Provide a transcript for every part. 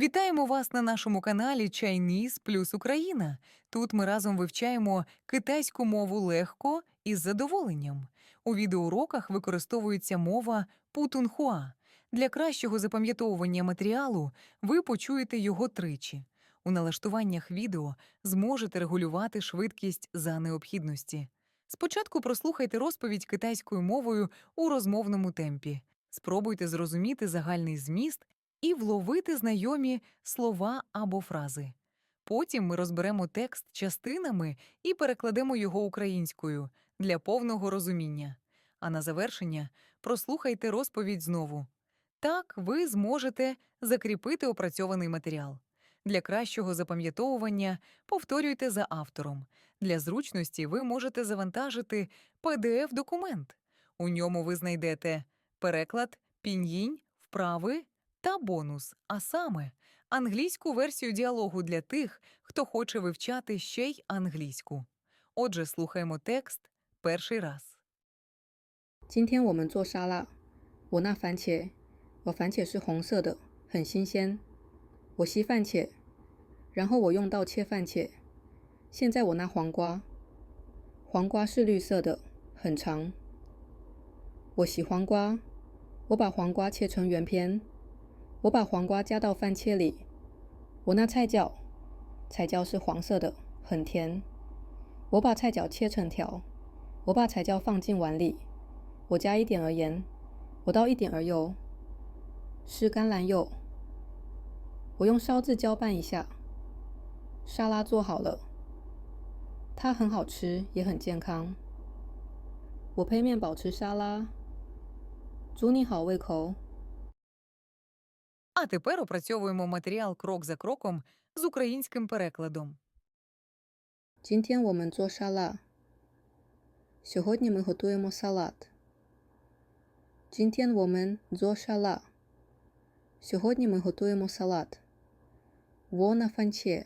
Вітаємо вас на нашому каналі Chinese плюс Україна. Тут ми разом вивчаємо китайську мову легко і з задоволенням. У відеоуроках використовується мова путунхуа. Для кращого запам'ятовування матеріалу ви почуєте його тричі. У налаштуваннях відео зможете регулювати швидкість за необхідності. Спочатку прослухайте розповідь китайською мовою у розмовному темпі. Спробуйте зрозуміти загальний зміст і вловити знайомі слова або фрази. Потім ми розберемо текст частинами і перекладемо його українською для повного розуміння. А на завершення прослухайте розповідь знову. Так ви зможете закріпити опрацьований матеріал. Для кращого запам'ятовування повторюйте за автором. Для зручності ви можете завантажити PDF-документ. У ньому ви знайдете переклад, пін'їнь, вправи та бонус, а саме англійську версію діалогу для тих, хто хоче вивчати ще й англійську. Отже, слухаємо текст перший раз. 今天我们做沙拉，我那番茄，我番茄是红色的，很新鲜。我吸番茄，然后我用刀切番茄。现在我拿黄瓜，黄瓜是绿色的，很长。我洗黄瓜，我把黄瓜切成圆片， 我把黄瓜加到番茄里。我那菜椒，菜椒是黄色的，很甜。我把菜椒切成条，我把菜椒放进碗里。我加一点儿盐，我倒一点儿油，是橄榄油。我用勺子搅拌一下，沙拉做好了。它很好吃，也很健康。我配面包吃沙拉，祝你好胃口。А тепер опрацьовуємо матеріал крок за кроком з українським перекладом. Сьогодні ми готуємо салат. шала. Сьогодні ми готуємо салат. Вона фанче.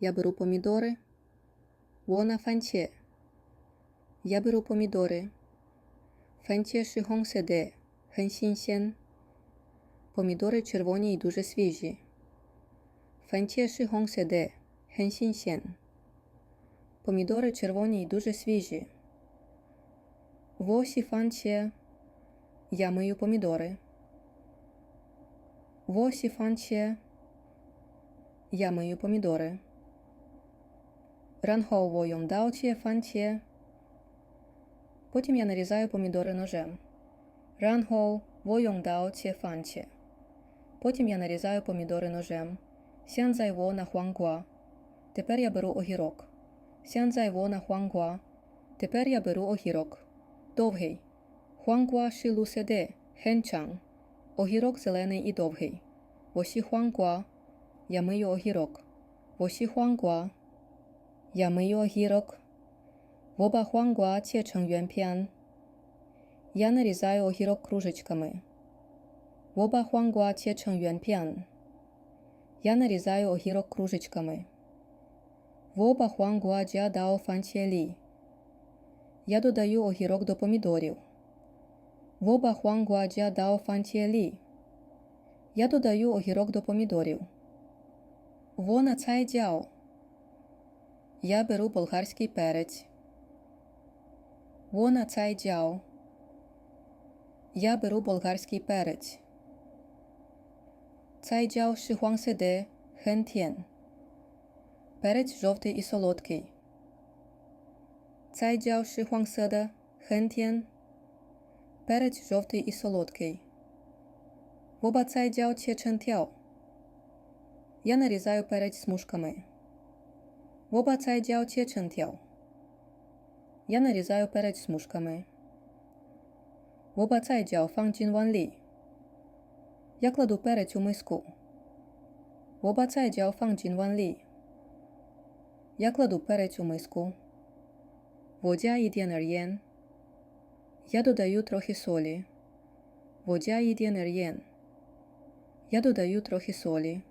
Я беру помідори. Вона фанче. Я беру помідори. Фанче шигонседе. Хенсінсен. Помідори червоні і дуже свіжі. Фенче ши хонседе. Помідори червоні і дуже свіжі. Восі фанче. Я мию помідори. Восі фанче. Я мию помідори. Ранхово йомдаоче фанче. Потім я нарізаю помідори ножем. Ранхоу войонгдао фанче. Потім я нарізаю помідори ножем. Сянзайво на хуангуа. Тепер я беру огірок. Сянзайво на хуангуа. Тепер я беру огірок. Довгий. Хуангуа шилуседе. Хенчан. Огірок зелений і довгий. Воші хуангуа. Я мию огірок. Воші хуангуа. Я мию огірок. Воба хуангуа чечен юанп'ян. Я нарізаю огірок кружечками. 我把黄瓜切成圆片. Я нарізаю огірок кружечками. 我把黄瓜加到番茄里. Я додаю огірок до помідорів. 我把黄瓜加到番茄里. Я додаю огірок до помідорів. Вона цайдяо. Я беру болгарський перець. Вона цайдяо. Я беру болгарський перець. Цайдяо шихуангседе хентєн. Перець жовтий і солодкий. Цайдяо шихуангседе хентєн. Перець жовтий і солодкий. Воба цайдяо чечентяо. Я нарізаю перець смужками. Воба цайдяо чечентяо. Я нарізаю перець смужками. Воба цайдяо фангджін ванлі. Я кладу перець у миску. Воба цайдяо фангджін ванлі. Я кладу перець у миску. Водя і дєнер'єн. Я додаю трохи солі. Водя і дєнер'єн. Я додаю трохи солі.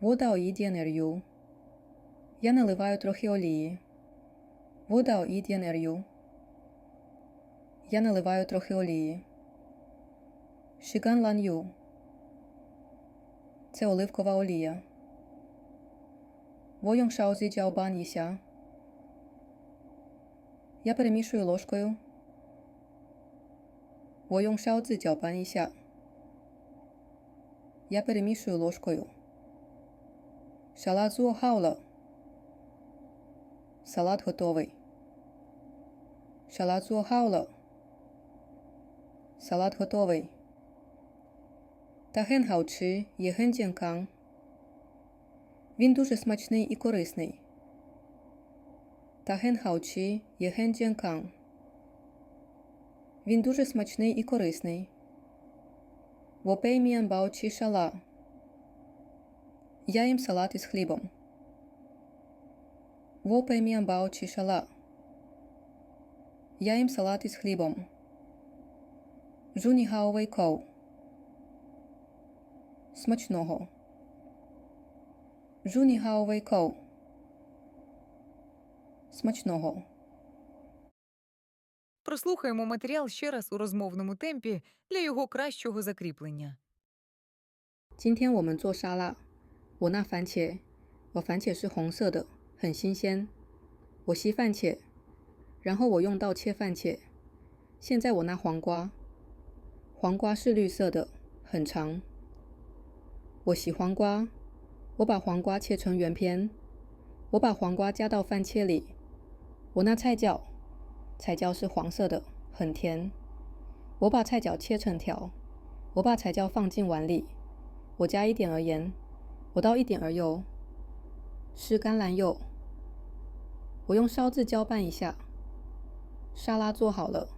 Вода оїдєнер'ю. Я наливаю трохи олії. Вода оїдєнер'ю. Я наливаю трохи олії. Шіган Лан Ю. Це оливкова олія. Войон Шаозі Джаобан Їся. Я перемішую ложкою. Войон Шаозі Джаобан Їся. Я перемішую ложкою. Шала зуо хаула. Салат готовий. Шала зуо хаула. Салат готовий та ген гаучи є ген джінкан. Він дуже смачний і корисний. Та ген гаучи є ген джінкан. Він дуже смачний і корисний. Вопей міян баучі шала. Я їм салат із хлібом. Вопей міян баучі шала. Я їм салат із хлібом. Жуні Гау Вейкоу. Смачного. 祝你好胃口. Смачного. Прослухаємо матеріал ще раз у розмовному темпі для його кращого закріплення. 今天我们做沙拉。我拿番茄，我番茄是红色的，很新鲜。我洗番茄，然后我用刀切番茄。现在我拿黄瓜，黄瓜是绿色的，很长。 我洗黄瓜，我把黄瓜切成圆片，我把黄瓜加到番茄里。我那菜椒，菜椒是黄色的，很甜。我把菜椒切成条，我把菜椒放进碗里，我加一点儿盐，我倒一点儿油，是橄榄油。我用勺子搅拌一下，沙拉做好了。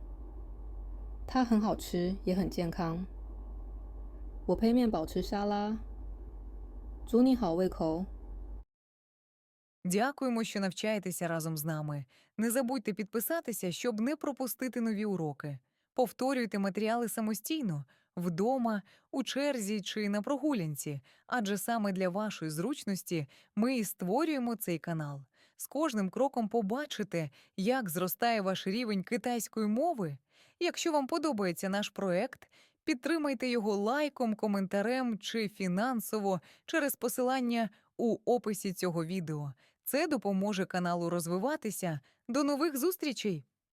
它很好吃，也很健康。我配面包吃沙拉，祝你好胃口。 Дякуємо, що навчаєтеся разом з нами. Не забудьте підписатися, щоб не пропустити нові уроки. Повторюйте матеріали самостійно, вдома, у черзі чи на прогулянці, адже саме для вашої зручності ми і створюємо цей канал. З кожним кроком побачите, як зростає ваш рівень китайської мови. Якщо вам подобається наш проект, підтримайте його лайком, коментарем чи фінансово через посилання у описі цього відео. Це допоможе каналу розвиватися. До нових зустрічей!